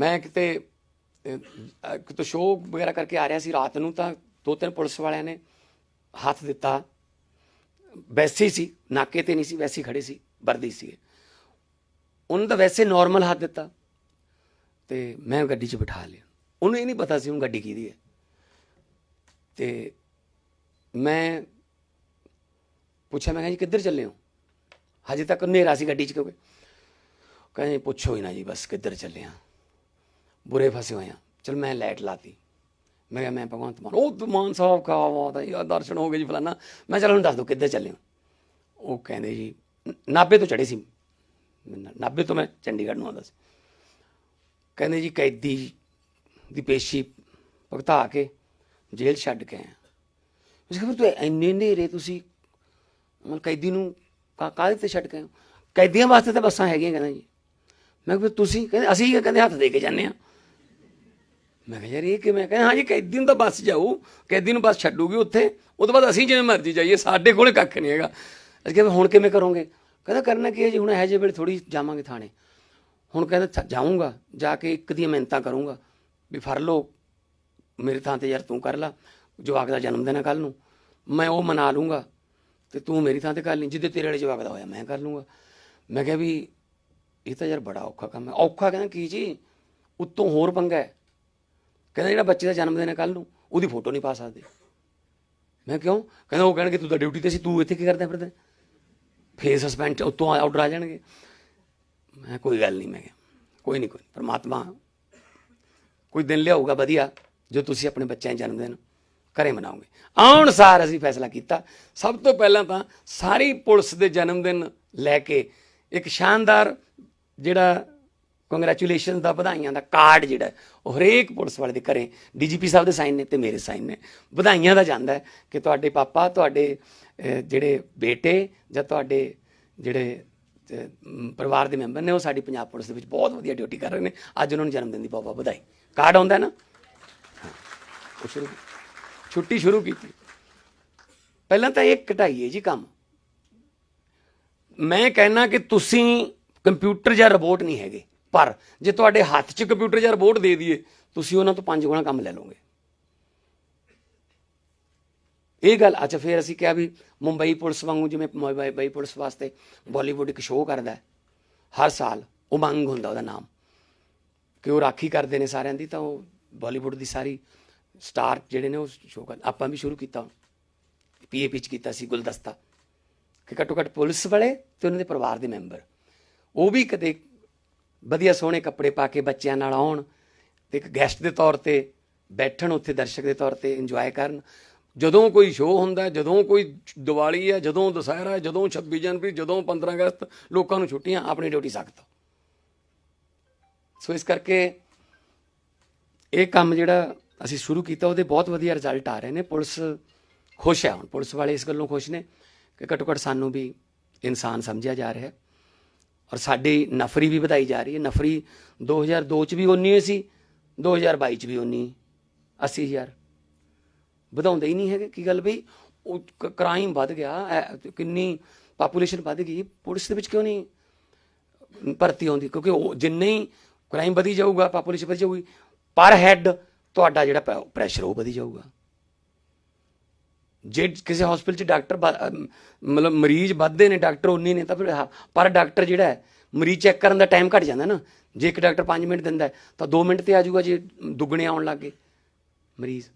ਮੈਂ ਕਿਤੇ ਕਿਤੇ ਸ਼ੋਅ ਵਗੈਰਾ ਕਰਕੇ ਆ ਰਿਹਾ ਸੀ ਰਾਤ ਨੂੰ ਤਾਂ ਦੋ ਤਿੰਨ ਪੁਲਿਸ ਵਾਲਿਆਂ ਨੇ ਹੱਥ ਦਿੱਤਾ। ਵੈਸੇ ਹੀ ਸੀ, ਨਾਕੇ ਤੇ ਨਹੀਂ ਸੀ, ਵੈਸੇ ਹੀ ਖੜੇ ਸੀ, ਵਰਦੀ ਸੀ ਉਹਨਾਂ ਦਾ ਵੈਸੇ ਨਾਰਮਲ ਹੱਥ ਦਿੱਤਾ। ਤੇ ਮੈਂ ਗੱਡੀ 'ਚ ਬਿਠਾ ਲਿਆ। ਉਹਨੂੰ ਇਹ ਨਹੀਂ ਪਤਾ ਸੀ ਉਹ ਗੱਡੀ ਕਿਹਦੀ ਹੈ। ਤੇ ਮੈਂ ਪੁੱਛਿਆ, ਮੈਂ ਕਿਹਾ ਜੀ ਕਿੱਧਰ ਚੱਲੇ ਹੋ? ਹਜੇ ਤੱਕ ਹਨੇਰਾ ਸੀ ਗੱਡੀ 'ਚ ਕਿਉਂਕਿ। ਕਹਿੰਦੇ ਪੁੱਛੋ ਹੀ ਨਾ ਜੀ, ਬਸ ਕਿੱਧਰ ਚੱਲੇ ਆ? ਬੁਰੇ ਫਸੇ ਹੋਏ ਆ। ਚਲ ਮੈਂ ਲਾਈਟ ਲਾਤੀ। ਮੈਂ ਕਿਹਾ, ਮੈਂ ਭਗਵੰਤ ਮਾਨ, ਉਹ ਮਾਨ ਸਾਹਿਬ ਕਾ ਬਾਤ ਹੈ ਯਾਰ ਦਰਸ਼ਨ ਹੋ ਗਏ ਜੀ ਫਲਾਨਾ। ਮੈਂ ਚਲ ਹੁਣ ਦੱਸ ਦੋ ਕਿੱਧਰ ਚੱਲੇ ਹੋ? ਉਹ ਕਹਿੰਦੇ ਜੀ, ਨ- ਨਾਭੇ ਤੋਂ ਚੜੇ ਸੀ। ਨ- ਨਾਭੇ ਤੋਂ ਮੈਂ ਚੰਡੀਗੜ੍ਹ ਨੂੰ ਆਉਂਦਾ ਸੀ। ਕਹਿੰਦੇ ਜੀ, ਕੈਦੀ ਦੀ ਪੇਸ਼ੀ ਭਗਤਾ ਕੇ ਜੇਲ੍ਹ ਛੱਡ ਕੇ ਆਇਆ ਉਸ ਕਹਿੰਦੇ ਤੂੰ ਇੰਨੇ ਨੇਰੇ ਤੁਸੀਂ ਮਤਲਬ ਕੈਦੀ ਨੂੰ ਕਾ- ਕਾਹਦੇ ਤੇ ਛੱਡ ਕੇ ਆਏ ਹੋ? ਕੈਦੀਆਂ ਵਾਸਤੇ ਤਾਂ ਬੱਸਾਂ ਹੈਗੀਆਂ, ਕਹਿੰਦਾ ਜੀ। ਮੈਂ ਕਿਹਾ, ਫਿਰ ਤੁਸੀਂ, ਕਹਿੰਦੇ, ਅਸੀਂ ਕਹਿੰਦੇ, ਹੱਥ ਦੇ ਕੇ ਜਾਂਦੇ ਆ। ਮੈਂ ਕਿਹਾ ਯਾਰ ਇਹ ਕਿਵੇਂ ਕਹਿੰਦਾ ਹਾਂਜੀ ਕੈਦੀ ਨੂੰ ਤਾਂ ਬੱਸ ਜਾਊ ਕੈਦੀ ਨੂੰ ਬੱਸ ਛੱਡੂਗੀ ਉੱਥੇ। ਉਹ ਤੋਂ ਬਾਅਦ ਅਸੀਂ ਜਿਵੇਂ ਮਰਜ਼ੀ ਜਾਈਏ, ਸਾਡੇ ਕੋਲੇ ਕੱਖ ਨਹੀਂ ਹੈਗਾ। ਅਸੀਂ ਕਿਹਾ ਵੀ ਹੁਣ ਕਿਵੇਂ ਕਰੋਗੇ? ਕਹਿੰਦਾ ਕਰਨਾ ਕੀ ਹੈ ਜੀ, ਹੁਣ ਇਹੋ ਜਿਹੇ ਵੇਲੇ ਥੋੜੀ ਜਾਵਾਂਗੇ ਥਾਣੇ। ਹੁਣ ਕਹਿੰਦਾ ਥ- ਜਾਊਂਗਾ, ਜਾ ਕੇ ਇੱਕ ਦੀਆਂ ਮਿਹਨਤਾਂ ਕਰੂੰਗਾ। ਵੀ ਫੜ ਲਓ, ਮੇਰੇ ਥਾਂ ਤੇ ਯਾਰ ਤੂੰ ਕਰ ਲਾ, ਜਵਾਕ ਦਾ ਜਨਮ ਦਿਨ ਹੈ ਕੱਲ ਨੂੰ। ਮੈਂ ਉਹ ਮਨਾ ਲੂੰਗਾ, ਤੇ ਤੂੰ ਮੇਰੀ ਥਾਂ ਤੇ ਕਰ ਲਈ। ਜਿੱਦੇ ਤੇਰੇ ਵਾਲੇ ਜਵਾਕ ਦਾ ਹੋਇਆ, ਮੈਂ ਕਰ ਲੂੰਗਾ। ਮੈਂ ਕਿਹਾ ਵੀ ਇਹ ਤਾਂ ਯਾਰ ਬੜਾ ਔਖਾ ਕੰਮ ਹੈ। ਔਖਾ ਕਹਿੰਦਾ ਕੀ ਜੀ? ਉੱਤੋਂ ਹੋਰ ਪੰਗਾ ਹੈ। ਕਹਿੰਦਾ ਜਿਹੜਾ ਬੱਚੇ ਦਾ ਜਨਮ ਦਿਨ ਹੈ ਕੱਲ ਨੂੰ, ਉਹਦੀ ਫੋਟੋ ਨਹੀਂ ਪਾ ਸਕਦੇ। ਮੈਂ ਕਿਉਂ? ਕਹਿੰਦਾ, ਉਹ ਕਹਿਣਗੇ, ਤੂੰ ਤਾਂ ਡਿਊਟੀ ਤੇ ਸੀ, ਤੂੰ ਇੱਥੇ ਕੀ ਕਰਦਾ ਫਿਰਦਾ ਫੇਰ ਸਸਪੈਂਡ ਉੱਤੋਂ ਆਰਡਰ ਆ ਜਾਣਗੇ। ਮੈਂ ਕੋਈ ਗੱਲ ਨਹੀਂ, ਮੈਂ ਕਿਹਾ, ਕੋਈ ਨਹੀਂ, ਕੋਈ ਪਰਮਾਤਮਾ ਕੋਈ ਦਿਨ ਲਿਆਊਗਾ ਵਧੀਆ, ਜੋ ਤੁਸੀਂ ਆਪਣੇ ਬੱਚਿਆਂ ਦੇ ਜਨਮ ਦਿਨ ਘਰੇ ਮਨਾਓਗੇ। ਆਉਣ ਸਾਰ ਅਸੀਂ ਫੈਸਲਾ ਕੀਤਾ। ਸਭ ਤੋਂ ਪਹਿਲਾਂ ਤਾਂ ਸਾਰੀ ਪੁਲਿਸ ਦੇ ਜਨਮ ਦਿਨ ਲੈ ਕੇ ਇੱਕ ਸ਼ਾਨਦਾਰ ਜਿਹੜਾ ਕੰਗ੍ਰੈਚੁਲੇਸ਼ਨ ਦਾ ਵਧਾਈਆਂ ਦਾ ਕਾਰਡ ਜਿਹੜਾ ਉਹ ਹਰੇਕ ਪੁਲਿਸ ਵਾਲੇ ਦੇ ਘਰੇ, ਡੀਜੀਪੀ ਸਾਹਿਬ ਦੇ ਸਾਈਨ ਨੇ ਤੇ ਮੇਰੇ ਸਾਈਨ ਨੇ। ਵਧਾਈਆਂ ਦਾ ਜਾਂਦਾ ਹੈ ਕਿ ਤੁਹਾਡੇ ਪਾਪਾ, ਤੁਹਾਡੇ ਜਿਹੜੇ ਬੇਟੇ ਜਾਂ ਤੁਹਾਡੇ ਜਿਹੜੇ ਪਰਿਵਾਰ ਦੇ ਮੈਂਬਰ ਨੇ, ਉਹ ਸਾਡੀ ਪੰਜਾਬ ਪੁਲਿਸ ਦੇ ਵਿੱਚ ਬਹੁਤ ਵਧੀਆ ਡਿਊਟੀ ਕਰ ਰਹੇ ਨੇ। ਅੱਜ ਉਹਨਾਂ ਨੂੰ ਜਨਮ ਦਿਨ ਦੀ ਬਹੁਤ ਬਹੁਤ ਵਧਾਈ। ਕਾਰਡ ਆਉਂਦਾ ਨਾ? ਉਹ ਸ਼ੁਰੂ ਛੁੱਟੀ ਸ਼ੁਰੂ ਕੀਤੀ। ਪਹਿਲਾਂ ਤਾਂ ਇਹ ਘਟਾਈਏ ਜੀ ਕੰਮ। ਮੈਂ ਕਹਿਣਾ ਕਿ ਤੁਸੀਂ ਕੰਪਿਊਟਰ ਜਾਂ ਰੋਬੋਟ ਨਹੀਂ ਹੈਗੇ। ਪਰ ਜੇ ਤੁਹਾਡੇ ਹੱਥ 'ਚ ਕੰਪਿਊਟਰ ਜਾਂ ਰੋਬੋਟ ਦੇ ਦਈਏ, ਤੁਸੀਂ ਉਹਨਾਂ ਤੋਂ ਪੰਜ ਗੁਣਾ ਕੰਮ ਲੈ ਲਓਗੇ। ਇਹ ਗੱਲ, ਅੱਛਾ, ਫਿਰ ਅਸੀਂ ਕਿਹਾ ਵੀ ਮੁੰਬਈ ਪੁਲਿਸ ਵਾਂਗੂ ਜਿਵੇਂ ਮੁੰਬਈ ਪੁਲਿਸ ਵਾਸਤੇ ਬਾਲੀਵੁੱਡ ਇੱਕ ਸ਼ੋਅ ਕਰਦਾ ਹੈ, ਹਰ ਸਾਲ ਉਮੰਗ ਹੁੰਦਾ ਉਹਦਾ ਨਾਮ। ਕਿ ਉਹ ਰਾਖੀ ਕਰਦੇ ਨੇ ਸਾਰਿਆਂ ਦੀ, ਤਾਂ ਉਹ ਬਾਲੀਵੁੱਡ ਦੀ ਸਾਰੀ ਸਟਾਰ ਜਿਹੜੇ ਨੇ ਉਹ ਸ਼ੋਅ ਕਰ, ਆਪਾਂ ਵੀ ਸ਼ੁਰੂ ਕੀਤਾ ਪੀਏਪੀ ਚ ਕੀਤਾ ਸੀ ਗੁਲਦਸਤਾ। ਕਿ ਘੱਟੋ ਘੱਟ ਪੁਲਿਸ ਵਾਲੇ ਤੇ ਉਹਨਾਂ ਦੇ ਪਰਿਵਾਰ ਦੇ ਮੈਂਬਰ ਉਹ ਵੀ ਕਦੇ ਵਧੀਆ ਸੋਹਣੇ ਕੱਪੜੇ ਪਾ ਕੇ ਬੱਚਿਆਂ ਨਾਲ ਆਉਣ ਤੇ ਇੱਕ ਗੈਸਟ ਦੇ ਤੌਰ ਤੇ ਬੈਠਣ ਉੱਥੇ ਦਰਸ਼ਕ ਦੇ ਤੌਰ ਤੇ ਇੰਜੋਏ ਕਰਨ। ਜਦੋਂ ਕੋਈ ਸ਼ੋਅ ਹੁੰਦਾ, ਜਦੋਂ ਕੋਈ ਦੀਵਾਲੀ ਹੈ ਜਦੋਂ ਦੁਸਹਿਰਾ ਹੈ ਜਦੋਂ 26 ਜਨਵਰੀ, ਜਦੋਂ 15 ਅਗਸਤ, ਲੋਕਾਂ ਨੂੰ ਛੁੱਟੀਆਂ ਆਪਣੀ ਡਿਊਟੀ ਸਖਤ। ਸੋ ਇਸ ਕਰਕੇ ਇਹ ਕੰਮ ਜਿਹੜਾ ਅਸੀਂ ਸ਼ੁਰੂ ਕੀਤਾ, ਉਹਦੇ ਬਹੁਤ ਵਧੀਆ ਰਿਜ਼ਲਟ ਆ ਰਹੇ ਨੇ। ਪੁਲਿਸ ਖੁਸ਼ ਹੈ ਹੁਣ। ਪੁਲਿਸ ਵਾਲੇ ਇਸ ਗੱਲੋਂ ਖੁਸ਼ ਨੇ ਕਿ ਘੱਟੋ ਘੱਟ ਸਾਨੂੰ ਵੀ ਇਨਸਾਨ ਸਮਝਿਆ ਜਾ ਰਿਹਾ। ਹੈ ਔਰ ਸਾਡੀ ਨਫਰੀ ਵੀ ਵਧਾਈ ਜਾ ਰਹੀ ਹੈ। ਨਫਰੀ 2002 ਚ ਵੀ ਉਨੀ ਹੀ ਸੀ 2022 ਚ ਵੀ ਉਨੀ 80000 ਵਧਾਉਂਦੇ ਹੀ ਨਹੀਂ ਹੈਗੇ, ਕੀ ਗੱਲ ਬਈ? ਉਹ ਕ੍ਰਾਈਮ ਵੱਧ ਗਿਆ ਕਿੰਨੀ ਪਾਪੂਲੇਸ਼ਨ ਵੱਧ ਗਈ, ਪੁਲਿਸ ਦੇ ਵਿੱਚ ਕਿਉਂ ਨਹੀਂ ਭਰਤੀ ਆਉਂਦੀ? ਕਿਉਂਕਿ ਉਹ ਜਿੰਨੇ ਹੀ ਕ੍ਰਾਈਮ ਵਧੀ ਜਾਊਗਾ ਪਾਪੂਲੇਸ਼ਨ ਵਧੀ ਜਾਊਗੀ, ਪਰ ਹੈੱਡ ਤੁਹਾਡਾ ਜਿਹੜਾ ਪ੍ਰੈਸ਼ਰ ਉਹ ਵਧੀ ਜਾਊਗਾ। ਜੇ ਕਿਸੇ ਹਸਪੀਟਲ 'ਚ ਡਾਕਟਰ ਵ- ਮਤਲਬ ਮਰੀਜ਼ ਵੱਧਦੇ ਨੇ, ਡਾਕਟਰ ਉਨੀ ਨੇ, ਤਾਂ ਫਿਰ ਹਾ- ਪਰ ਡਾਕਟਰ ਜਿਹੜਾ ਹੈ, ਮਰੀਜ਼ ਚੈੱਕ ਕਰਨ ਦਾ ਟਾਈਮ ਘਟ ਜਾਂਦਾ ਨਾ। ਜੇ ਇੱਕ ਡਾਕਟਰ 5 ਮਿੰਟ ਦਿੰਦਾ ਤਾਂ 2 ਮਿੰਟ ਤੇ ਆ ਜਾਊਗਾ ਜੇ ਦੁੱਗਣੇ ਆਉਣ ਲੱਗ ਗਏ। ਮਰੀਜ਼।